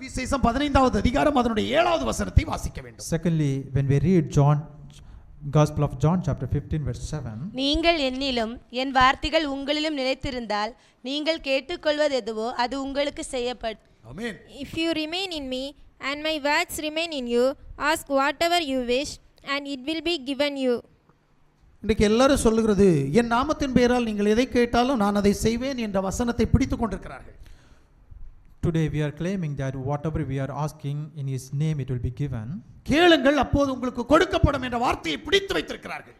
சுவிசேஷம் பதினைந்தாவது அதிகாரம் அதனுடைய ஏழாவது வசனத்தை வாசிக்க வேண்டும். Secondly, when we read John, Gospel of John, chapter 15, verse 7, நீங்கள் என்னிலும் என் வார்த்தைகள் உங்களிலும் நிலைத்திருந்தால் நீங்கள் கேட்டுக்கொள்வது எதுவோ அது உங்களுக்கு செய்யப்படும் ஆமென் If you remain in me, and my words remain in you, ask whatever you wish, and it will be given you. இன்றைக்கு எல்லாரும் சொல்லுகிறது என் நாமத்தின் பெயரால் நீங்கள் எதை கேட்டாலும் நான் அதை செய்வேன் என்ற வசனத்தை பிடித்துக் கொண்டிருக்கிறார்கள். Today we are claiming that whatever we are asking in His name, it will be given. கேளுங்கள் அப்போது உங்களுக்கு கொடுக்கப்படும் என்ற வார்த்தையை பிடித்து வைத்திருக்கிறார்கள்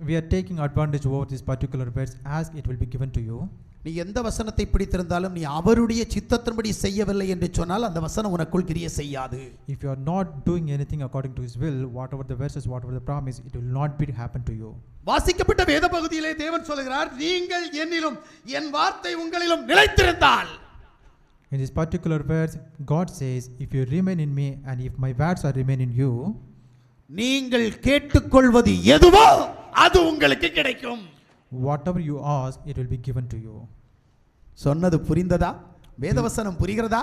We are taking advantage over this particular verse, ask, it will be given to you. நீ எந்த வசனத்தை பிடித்திருந்தாலும் நீ அவருடைய சித்தத்தின்படி செய்யவில்லை என்று சொன்னால் அந்த வசனம் உனக்குள் கிரிய செய்யாது If you are not doing anything according to His will, whatever the verses, whatever the promise, it will not be happen to you. வாசிக்கப்பட்ட வேத பகுதியிலே தேவன் சொல்லுகிறார் நீங்கள் என்னிலும் என் வார்த்தை உங்களிலும் நிலைத்திருந்தால் In this particular verse, God says, If you remain in me, and if my words are remain in you, நீங்கள் கேட்டுக்கொள்வது எதுவோ அது உங்களுக்கு கிடைக்கும் whatever you ask, it will be given to you. சொன்னது புரிந்ததா வேதவசனம் புரிகிறதா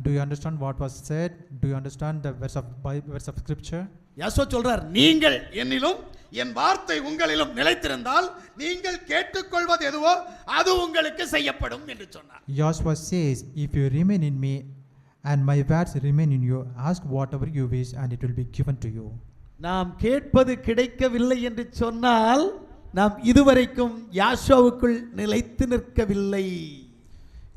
Do you understand what was said? Do you understand the verse of Bible, verse of scripture? யாசோ சொல்றார் நீங்கள் என்னிலும் என் வார்த்தை உங்களிலும் நிலைத்திருந்தால் நீங்கள் கேட்டுக்கொள்வது எதுவோ அது உங்களுக்கு செய்யப்படும் என்று சொன்னார் Joshua says, If you remain in me, and my words remain in you, ask whatever you wish, and it will be given to you. நாம் கேட்பது கிடைக்கவில்லை என்று சொன்னால் நாம் இதுவரைக்கும் யாஷோவுக்குள் நிலைத்து நிற்கவில்லை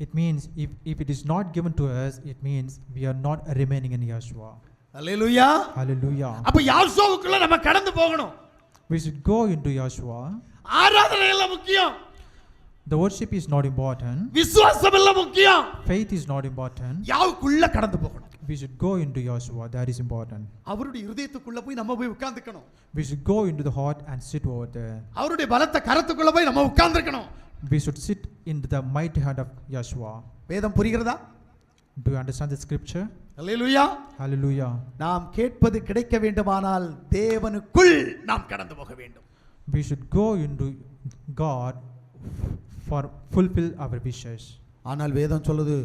It means if, if it is not given to us, it means we are not remaining in Yeshua. Hallelujah Hallelujah. அப்ப யாஷோவுக்குள்ள நம்ம கடந்து போகணும் We should go into Yeshua. ஆராதனை எல்லாம் முக்கியம் The worship is not important. விசுவாசம் எல்லாம் முக்கியம் Faith is not important. யாவுக்குள்ள கடந்து போகணும் We should go into Yeshua. That is important. அவருடைய இருதயத்துக்குள்ள போய் நம்ம போய் உட்கார்ந்துக்கணும் We should go into the heart and sit over there. அவருடைய பலத்த கரத்துக்குள்ள போய் நம்ம உட்கார்ந்துக்கணும் We should sit into the mighty hand of Yeshua. வேதம் புரிகிறதா Do you understand the scripture? Hallelujah Hallelujah. நாம் கேட்பது கிடைக்க வேண்டுமானால் தேவனுக்குள் நாம் கடந்து போக வேண்டும் We should go into God for fulfill our wishes. ஆனால் வேதம் சொல்லுது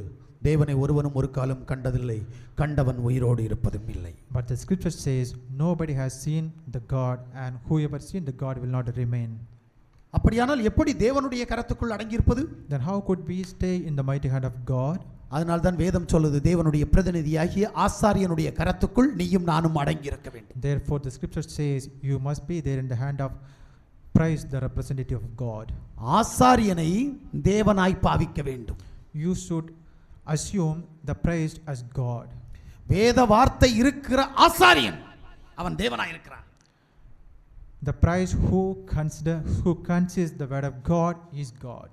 தேவனை ஒருவனும் ஒரு காலம் கண்டதில்லை கண்டவன் உயிரோடு இருப்பதும் இல்லை But the scripture says, nobody has seen the God, and whoever seen the God will not remain. அப்படியானால் எப்படி தேவனுடைய கரத்துக்குள் அடங்கியிருப்பது Then how could we stay in the mighty hand of God? அதனால் தான் வேதம் சொல்லுது தேவனுடைய பிரதிநிதியாகிய ஆசாரியனுடைய கரத்துக்குள் நீயும் நானும் அடங்கியிருக்க வேண்டும் Therefore, the scripture says, you must be there in the hand of Christ, the representative of God. ஆசாரியனை தேவனாய் பாவிக்க வேண்டும் You should assume the priest as God. வேத வார்த்தை இருக்கிற ஆசாரியன் அவன் தேவனாய் இருக்கிறான் The priest who consider who considers the word of God is God.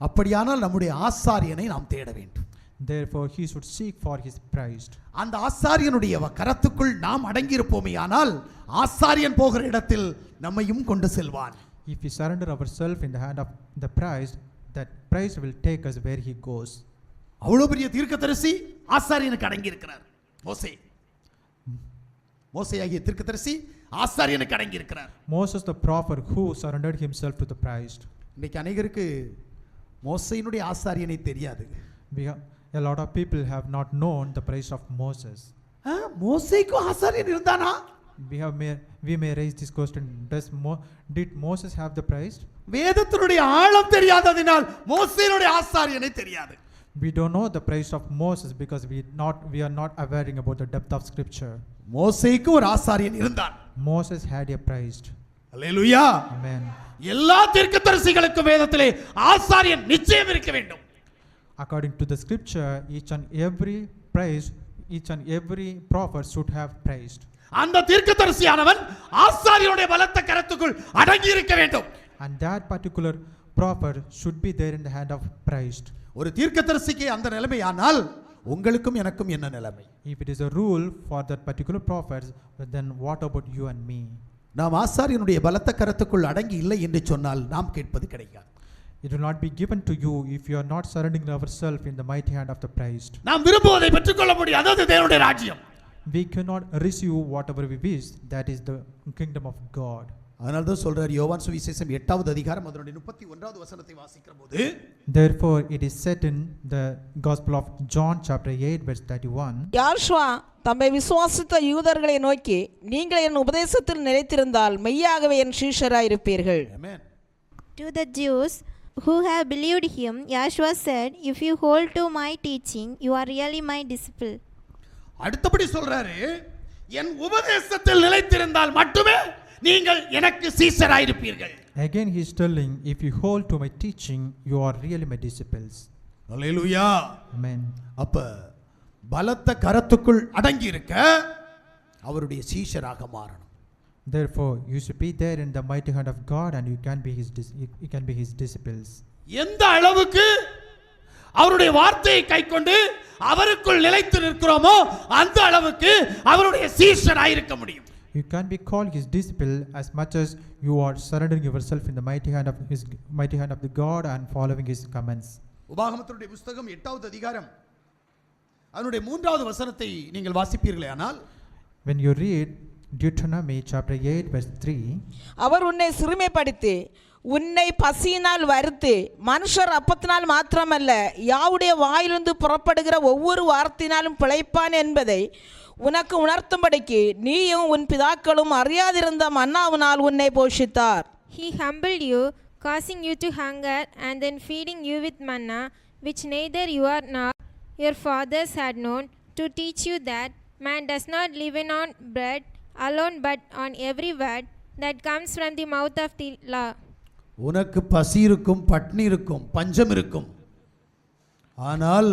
அப்படியானால் நம்முடைய ஆசாரியனை நாம் தேட வேண்டும் Therefore, he should seek for his priest. அந்த ஆசாரியனுடைய வ- கரத்துக்குள் நாம் அடங்கியிருப்போமேயானால் ஆசாரியன் போகிற இடத்தில் நம்மையும் கொண்டு செல்வான் If we surrender ourselves in the hand of the priest, that priest will take us where he goes. அவ்வளவு பெரிய தீர்க்கதரிசி ஆசாரியனுக்கு அடங்கி இருக்கிறார் மோசே மோசையாகிய தீர்க்கதரிசி ஆசாரியனுக்கு அடங்கி இருக்கிறார் Moses, the prophet, who surrendered himself to the priest. இன்னைக்கு அநேகருக்கு மோசையினுடைய ஆசாரியனை தெரியாது We ha- a lot of people have not known the priest of Moses. ஆ, மோசேக்கும் ஆசாரியன் இருந்தானா We have may, we may raise this question: Does Mo, did Moses have the priest? வேதத்தினுடைய ஆழம் தெரியாததினால் மோசேனுடைய ஆசாரியனை தெரியாது We don't know the priest of Moses because we not we are not aware about the depth of Scripture. மோசேக்கு ஒரு ஆசாரியன் இருந்தான் Moses had a priest. Hallelujah Amen. எல்லா தீர்க்கதரிசிகளுக்கும் வேதத்திலே ஆசாரியன் நிச்சயம் இருக்க வேண்டும் According to the Scripture, each and every priest, each and every prophet should have priest. அந்த தீர்க்கதரிசியானவன் ஆசாரியனுடைய பலத்த கரத்துக்குள் அடங்கி இருக்க வேண்டும் And that particular prophet should be there in the hand of priest. ஒரு தீர்க்கதரிசிக்கு அந்த நிலைமையானால் உங்களுக்கும் எனக்கும் என்ன நிலைமை If it is a rule for that particular prophet, then what about you and me? நாம் ஆசாரியனுடைய பலத்த கரத்துக்குள் அடங்கி இல்லை என்று சொன்னால் நாம் கேட்பது கிடைக்காது It will not be given to you if you are not surrendering ourselves in the mighty hand of the priest. நாம் விரும்புவதை பெற்றுக்கொள்ள முடியாது அது தேவனுடைய ராஜ்யம் We cannot receive whatever we wish. That is the kingdom of God. அதனால தான் சொல்றார் யோவான் சுவிசேஷம் எட்டாவது அதிகாரம் அதனுடைய முப்பத்தி ஒன்றாவது வசனத்தை வாசிக்கிற போது Therefore, it is said in the Gospel of John, chapter 8, verse 31. யார்ஷுவா தம்மை விசுவாசித்த யூதர்களை நோக்கி நீங்கள் என் உபதேசத்தில் நிலைத்திருந்தால் மெய்யாகவே என் சீஷராயிருப்பீர்கள் Amen. To the Jews who have believed him, Yahshua said, If you hold to my teaching, you are really my disciple. அடுத்தபடி சொல்றாரு என் உபதேசத்தில் நிலைத்திருந்தால் மட்டுமே நீங்கள் எனக்கு சீசராயிருப்பீர்கள் Again, he is telling, If you hold to my teaching, you are really my disciples. Hallelujah Amen. அப்ப பலத்த கரத்துக்குள் அடங்கி இருக்க அவருடைய சீஷராக மாறணும் Therefore, you should be there in the mighty hand of God, and you can be his, you can be his disciples. எந்த அளவுக்கு அவருடைய வார்த்தையை கைக்கொண்டு அவருக்குள் நிலைத்து நிற்கிறோமோ அந்த அளவுக்கு அவருடைய சீஷராயிருக்க முடியும் You can be called his disciple as much as you are surrendering yourself in the mighty hand of his mighty hand of the God and following his commands. உபாகமத்தினுடைய புஸ்தகம் எட்டாவது அதிகாரம் அதனுடைய மூன்றாவது வசனத்தை நீங்கள் வாசிப்பீர்களே ஆனால் When you read Deuteronomy chapter 8, verse 3, அவர் உன்னை சிறுமைப்படுத்தி உன்னை பசியினால் வருத்தி மனுஷர் அப்பத்தினால் மாத்திரமல்ல யாவுடைய வாயிலிருந்து புறப்படுகிற ஒவ்வொரு வார்த்தையினாலும் பிழைப்பான் என்பதை உனக்கு உணர்த்தும்படிக்கு நீயும் உன் பிதாக்களும் அறியாதிருந்த மன்னாவினால் உன்னை போஷித்தார் He humbled you, causing you to hunger, and then feeding you with manna, which neither you are nor your fathers had known, to teach you that man does not live in on bread alone, but on every word that comes from the mouth of the law. உனக்கு பசி இருக்கும் பட்னி இருக்கும் பஞ்சம் இருக்கும் ஆனால்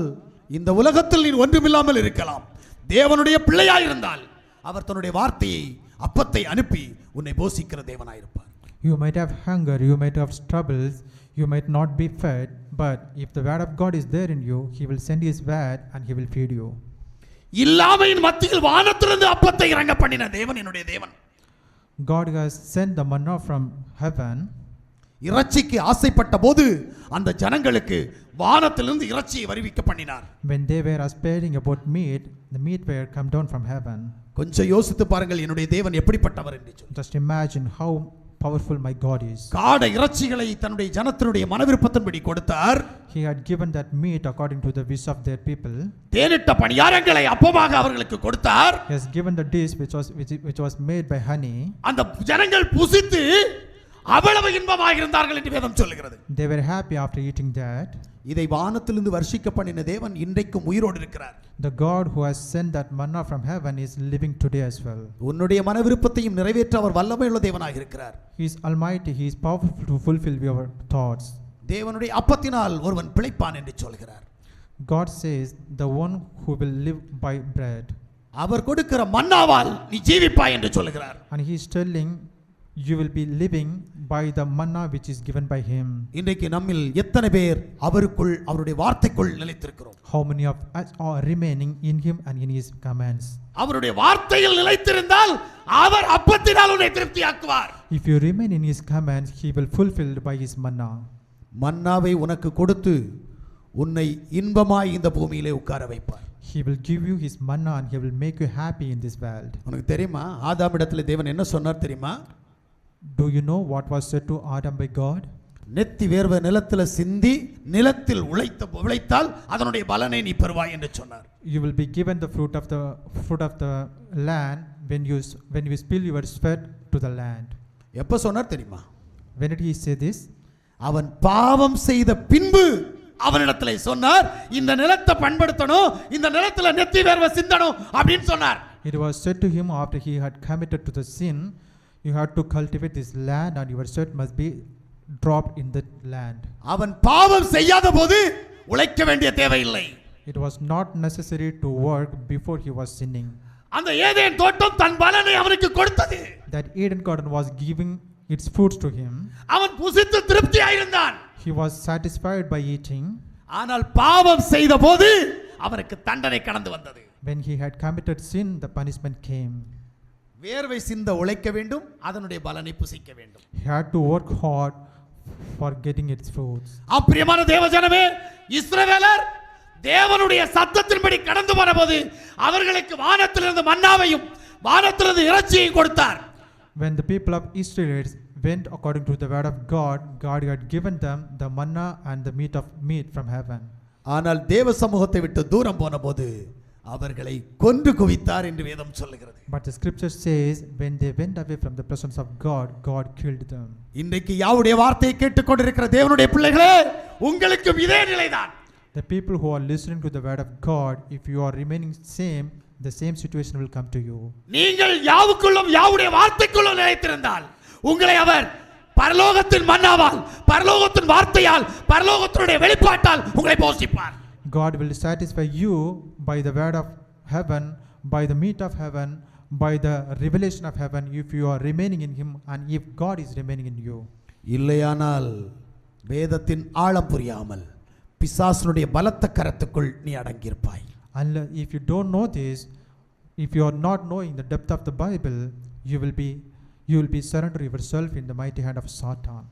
இந்த உலகத்தில் நீ ஒன்றுமில்லாமல் இருக்கலாம் தேவனுடைய பிள்ளையாயிருந்தால் அவர் தன்னுடைய வார்த்தையை அப்பத்தை அனுப்பி உன்னை போஷிக்கிற தேவனாயிருப்பார் you might have hunger, you might have troubles, you might not be fed, but if the word of God is there in you, he will send his word and he will feed you. இல்லாமையின் மத்தியில் வானத்திலிருந்து அப்பத்தை இறங்க பண்ணின தேவன் என்னுடைய தேவன் God has sent the manna from heaven. இறைச்சிக்கு ஆசைப்பட்ட போது அந்த ஜனங்களுக்கு வானத்திலிருந்து இறைச்சியை வருவிக்க பண்ணினார் When they were aspiring about meat, the meat were come down from heaven. கொஞ்சம் யோசித்து பாருங்கள் என்னுடைய தேவன் எப்படிப்பட்டவர் என்று Just imagine how powerful my God is. காட இறைச்சிகளை தன்னுடைய ஜனத்தினுடைய மனவிருப்பத்தின்படி கொடுத்தார் He had given that meat according to the wish of their people. தேனிட்ட பணியாரங்களை அப்பமாக அவர்களுக்கு கொடுத்தார் He has given the dish which was which, which was made by honey. அந்த ஜனங்கள் புசித்து அவ்வளவு இன்பமாக இருந்தார்கள் என்று வேதம் சொல்லுகிறது They were happy after eating that. இதை வானத்திலிருந்து வர்ஷிக்க பண்ணின தேவன் இன்றைக்கும் உயிரோடு இருக்கிறார் The God who has sent that manna from heaven is living today as well. உன்னுடைய மனவிருப்பத்தையும் நிறைவேற்ற அவர் வல்லமையுள்ள தேவனாக இருக்கிறார் He is almighty, He is powerful to fulfill your thoughts. தேவனுடைய அப்பத்தினால் ஒருவன் பிழைப்பான் என்று சொல்கிறார் God says, the one who will live by bread. அவர் கொடுக்கிற மன்னாவால் நீ ஜீவிப்பாய் என்று சொல்கிறார் And He is telling, you will be living by the manna which is given by Him. இன்றைக்கு நம்மில் எத்தனை பேர் அவருக்குள் அவருடைய வார்த்தைக்குள் நிலைத்திருக்கிறோம் How many of us are remaining in Him and in His commands? அவருடைய வார்த்தையில் நிலைத்திருந்தால் அவர் அப்பத்தினால் உன்னை திருப்தியாக்குவார் If you remain in His commands, He will fulfill by His manna. மன்னாவை உனக்கு கொடுத்து உன்னை இன்பமாய் இந்த பூமியிலே உட்கார வைப்பார் He will give you His manna and He will make you happy in this world. உனக்கு தெரியுமா ஆதாமிடத்தில் தேவன் என்ன சொன்னார் தெரியுமா Do you know what was said to Adam by God? நெத்தி வேர்வை நிலத்தில் சிந்தி நிலத்தில் உழைத்த உழைத்தால் அதனுடைய பலனை நீ பெறுவாய் என்று சொன்னார் You will be given the fruit of the fruit of the land when you when you spill your sweat to the land. எப்ப சொன்னார் தெரியுமா When did he say this? அவன் பாவம் செய்த பின்பு அவனிடத்தில் சொன்னார் இந்த நிலத்தை பண்படுத்தணும் இந்த நிலத்துல நெத்தி வேர்வை சிந்தணும் அப்படின்னு சொன்னார் It was said to him after he had committed to the sin, you had to cultivate this land and your sweat must be dropped in the land. அவன் பாவம் செய்யாத போது உழைக்க வேண்டிய தேவையில்லை It was not necessary to work before he was sinning. அந்த Eden தோட்டம் தன் பலனை அவனுக்கு கொடுத்தது That Eden garden was giving its fruits to him. அவன் புசித்து திருப்தியாயிருந்தான் He was satisfied by eating. ஆனால் பாவம் செய்த போது அவனுக்கு தண்டனை கடந்து வந்தது When he had committed sin, the punishment came. வேர்வை சிந்த உழைக்க வேண்டும் அதனுடைய பலனை புசிக்க வேண்டும் He had to work hard for getting its fruits. அப்பிரியமான தேவஜனமே இஸ்ரவேலர் தேவனுடைய சத்தத்தின்படி கடந்து போனபோது அவர்களுக்கு வானத்திலிருந்து மன்னாவையும் வானத்திலிருந்து இறைச்சியையும் கொடுத்தார் When the people of Israelites went according to the word of God, God had given them the manna and the meat of meat from heaven. ஆனால் தேவ சமூகத்தை விட்டு தூரம் போனபோது அவர்களை கொன்று குவித்தார் என்று வேதம் சொல்லுகிறது But the scripture says, when they went away from the presence of God, God killed them. இன்றைக்கு யாவுடைய வார்த்தையை கேட்டுக்கொண்டிருக்கிற தேவனுடைய பிள்ளைகளே உங்களுக்கும் இதே நிலைதான் The people who are listening to the word of God, if you are remaining same, the same situation will come to you. நீங்கள் யாவுக்குள்ளும் யாவுடைய வார்த்தைக்குள்ளும் நிலைத்திருந்தால் உங்களை அவர் பரலோகத்தின் மன்னாவால் பரலோகத்தின் வார்த்தையால் பரலோகத்தினுடைய வெளிப்பாட்டால் உங்களை போஷிப்பார் God will satisfy you by the word of heaven, by the meat of heaven, by the revelation of heaven, if you are remaining in Him and if God is remaining in you. இல்லையானால் வேதத்தின் ஆழம் புரியாமல் பிசாசனுடைய பலத்த கரத்துக்குள் நீ அடங்கியிருப்பாய் Unless, if you don't know this, if you are not knowing the depth of the Bible, you will be you will be surrender yourself in the mighty hand of Satan.